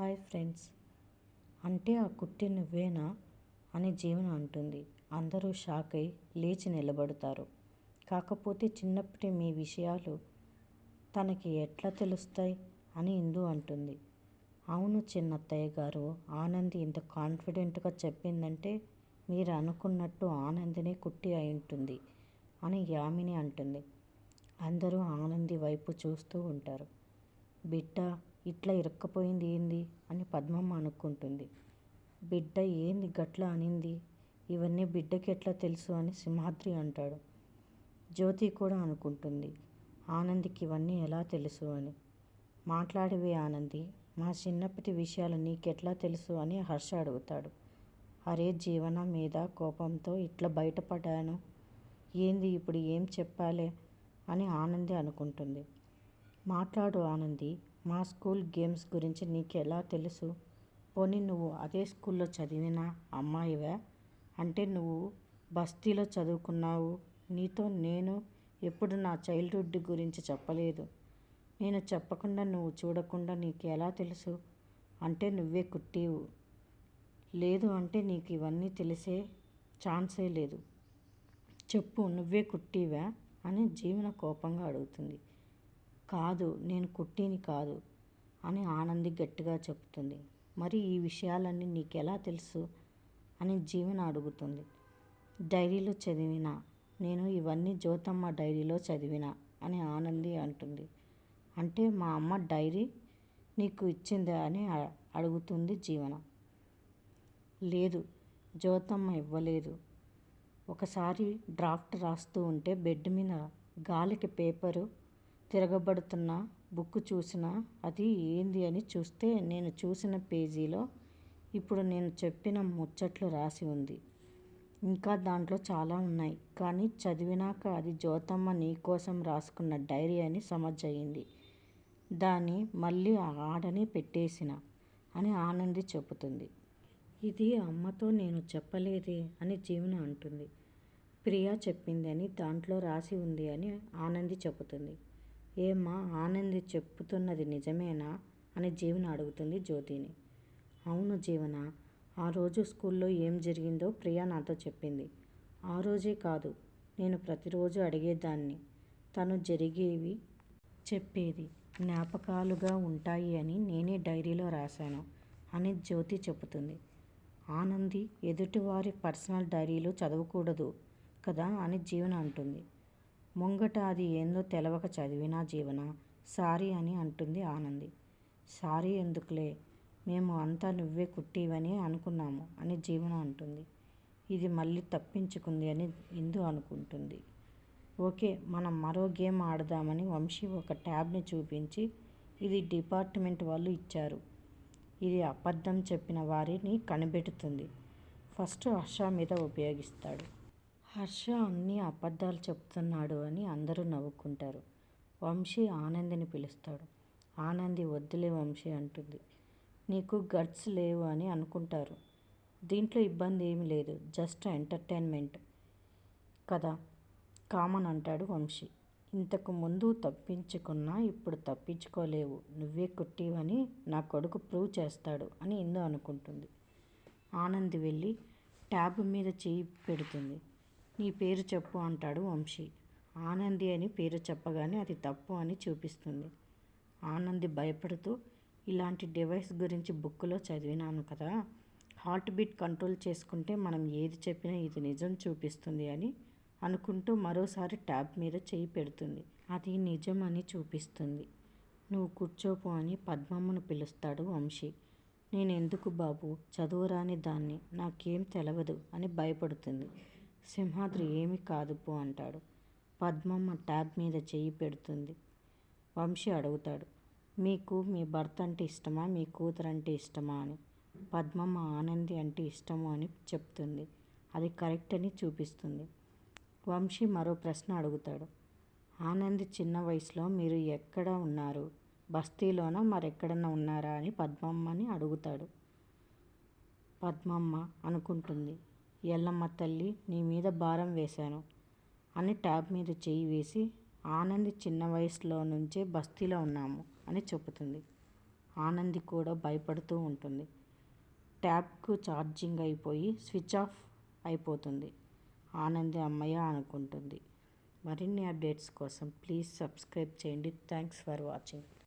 Hi friends. అంటే ఆ కుట్టి నువ్వేనా? అని జీవన అంటుంది. అందరూ షాక్ అయి లేచి నిలబడతారు. కాకపోతే చిన్నప్పటి మీ విషయాలు తనకి ఎట్లా తెలుస్తాయి? అని ఇందు అంటుంది. అవును చిన్నత్తయ్య గారు ఆనంది ఇంత కాన్ఫిడెంట్గా చెప్పిందంటే మీరు అనుకున్నట్టు ఆనందినే కుట్టి అయి ఉంటుంది అని యామిని అంటుంది. అందరూ ఆనంది వైపు చూస్తూ ఉంటారు. బిడ్డ ఇట్లా ఇరక్కపోయింది ఏంది అని పద్మమ్మ అనుకుంటుంది. బిడ్డ ఏంది గట్ల అనింది? ఇవన్నీ బిడ్డకి ఎట్లా తెలుసు అని సింహాద్రి అంటాడు. జ్యోతి కూడా అనుకుంటుంది. ఆనందికి ఇవన్నీ ఎలా తెలుసు అని. మాట్లాడవే ఆనంది మా చిన్నప్పటి విషయాలు నీకెట్లా తెలుసు అని హర్ష అడుగుతాడు. అరే జీవన మీద కోపంతో ఇట్లా బయటపడ్డాను? ఏంది ఇప్పుడు ఏం చెప్పాలి అని ఆనంది అనుకుంటుంది. మాట్లాడు ఆనంది మా స్కూల్ గేమ్స్ గురించి నీకు ఎలా తెలుసు? పోనీ నువ్వు అదే స్కూల్లో చదివిన అమ్మాయివా? అంటే నువ్వు బస్తీలో చదువుకున్నావు. నీతో నేను ఎప్పుడు నా చైల్డ్హుడ్ గురించి చెప్పలేదు. నేను చెప్పకుండా నువ్వు చూడకుండా నీకు ఎలా తెలుసు? అంటే నువ్వే కుట్టివు. లేదు అంటే నీకు ఇవన్నీ తెలిసే ఛాన్సే లేదు. చెప్పు నువ్వే కుట్టివా? అని జీవన కోపంగా అడుగుతుంది. కాదు నేను కుట్టిని కాదు అని ఆనంది గట్టిగా చెప్తుంది. మరి ఈ విషయాలన్నీ నీకెలా తెలుసు? అని జీవన అడుగుతుంది. డైరీలో చదివిన నేను ఇవన్నీ జ్యోతమ్మ డైరీలో చదివిన అని ఆనంది అంటుంది. అంటే మా అమ్మ డైరీ నీకు ఇచ్చిందా అని అడుగుతుంది జీవన. లేదు జ్యోతమ్మ ఇవ్వలేదు. ఒకసారి డ్రాఫ్ట్ రాస్తూ ఉంటే బెడ్ మీద గాలికి పేపరు తిరగబడుతున్న బుక్ చూసిన అది ఏంది అని చూస్తే నేను చూసిన పేజీలో ఇప్పుడు నేను చెప్పిన ముచ్చట్లు రాసి ఉంది. ఇంకా దాంట్లో చాలా ఉన్నాయి. కానీ చదివినాక అది జ్యోతమ్మ నీ కోసం రాసుకున్న డైరీ అని సమజ్జయింది దాన్ని మళ్ళీ ఆడని పెట్టేసిన అని ఆనంది చెబుతుంది. ఇది అమ్మతో నేను చెప్పలేదే అని జీవన అంటుంది. ప్రియా చెప్పింది అని దాంట్లో రాసి ఉంది అని ఆనంది చెబుతుంది. ఏమ్మా ఆనంది చెప్పుతున్నది నిజమేనా? అని జీవన అడుగుతుంది జ్యోతిని. అవును జీవన ఆ రోజు స్కూల్లో ఏం జరిగిందో ప్రియా నాతో చెప్పింది. ఆ రోజే కాదు నేను ప్రతిరోజు అడిగేదాన్ని. తను జరిగేవి చెప్పేది జ్ఞాపకాలుగా ఉంటాయి అని నేనే డైరీలో రాశాను అని జ్యోతి చెబుతుంది. ఆనంది ఎదుటివారి పర్సనల్ డైరీలు చదవకూడదు కదా అని జీవన అంటుంది. ముంగట అది ఏందో తెలవక చదివినా జీవన? సారీ అని అంటుంది ఆనంది. సారీ ఎందుకులే? మేము అంతా నువ్వే కుట్టివని అనుకున్నాము అని జీవన అంటుంది. ఇది మళ్ళీ తప్పించుకుంది అని ఇందు అనుకుంటుంది. ఓకే మనం మరో గేమ్ ఆడదామని వంశీ ఒక ట్యాబ్ని చూపించి ఇది డిపార్ట్మెంట్ వాళ్ళు ఇచ్చారు. ఇది అబద్ధం చెప్పిన వారిని కనిపెడుతుంది. ఫస్ట్ హర్ష మీద ఉపయోగిస్తాడు. హర్ష అన్ని అబద్ధాలు చెప్తున్నాడు అని అందరూ నవ్వుకుంటారు. వంశీ ఆనందిని పిలుస్తాడు. ఆనంది వద్దులే వంశీ అంటుంది. నీకు గట్స్ లేవు అని అనుకుంటారు. దీంట్లో ఇబ్బంది ఏమీ లేదు. జస్ట్ ఎంటర్టైన్మెంట్ కదా? కామన్ అంటాడు వంశీ. ఇంతకు ముందు తప్పించుకున్నా ఇప్పుడు తప్పించుకోలేవు. నువ్వే కొట్టివని నా కొడుకు ప్రూవ్ చేస్తాడు అని ఇందు అనుకుంటుంది. ఆనంది వెళ్ళి ట్యాబ్ మీద చేయి పెడుతుంది. నీ పేరు చెప్పు అంటాడు వంశీ. ఆనంది అని పేరు చెప్పగానే అది తప్పు అని చూపిస్తుంది. ఆనంది భయపడుతూ ఇలాంటి డివైస్ గురించి బుక్లో చదివినాను కదా హార్ట్ బీట్ కంట్రోల్ చేసుకుంటే మనం ఏది చెప్పినా ఇది నిజం చూపిస్తుంది అని అనుకుంటూ మరోసారి ట్యాబ్ మీద చేయి పెడుతుంది. అది నిజం అని చూపిస్తుంది. నువ్వు కూర్చోపు అని పద్మమ్మను పిలుస్తాడు వంశీ. నేను ఎందుకు బాబు? చదువురాని దాన్ని నాకేం తెలవదు అని భయపడుతుంది. సింహాద్రి ఏమి కాదు పో అంటాడు. పద్మమ్మ ట్యాబ్ మీద చేయి పెడుతుంది. వంశీ అడుగుతాడు. మీకు మీ భర్త అంటే ఇష్టమా? మీ కూతురు అంటే ఇష్టమా అని. పద్మమ్మ ఆనంది అంటే ఇష్టము అని చెప్తుంది. అది కరెక్ట్ అని చూపిస్తుంది. వంశీ మరో ప్రశ్న అడుగుతాడు. ఆనంది చిన్న వయసులో మీరు ఎక్కడ ఉన్నారు? బస్తీలోన? మరెక్కడన్నా ఉన్నారా? అని పద్మమ్మని అడుగుతాడు. పద్మమ్మ అనుకుంటుంది. ఎల్లమ్మ తల్లి నీ మీద భారం వేశాను. అని ట్యాబ్ మీద చేయి వేసి ఆనంది చిన్న వయసులో నుంచే బస్తీలో ఉన్నాము అని చెబుతుంది. ఆనంది కూడా భయపడుతూ ఉంటుంది. ట్యాబ్కు ఛార్జింగ్ అయిపోయి స్విచ్ ఆఫ్ అయిపోతుంది. ఆనంది అమ్మయ్య అనుకుంటుంది. మరిన్ని అప్డేట్స్ కోసం ప్లీజ్ సబ్స్క్రైబ్ చేయండి. Thanks for watching.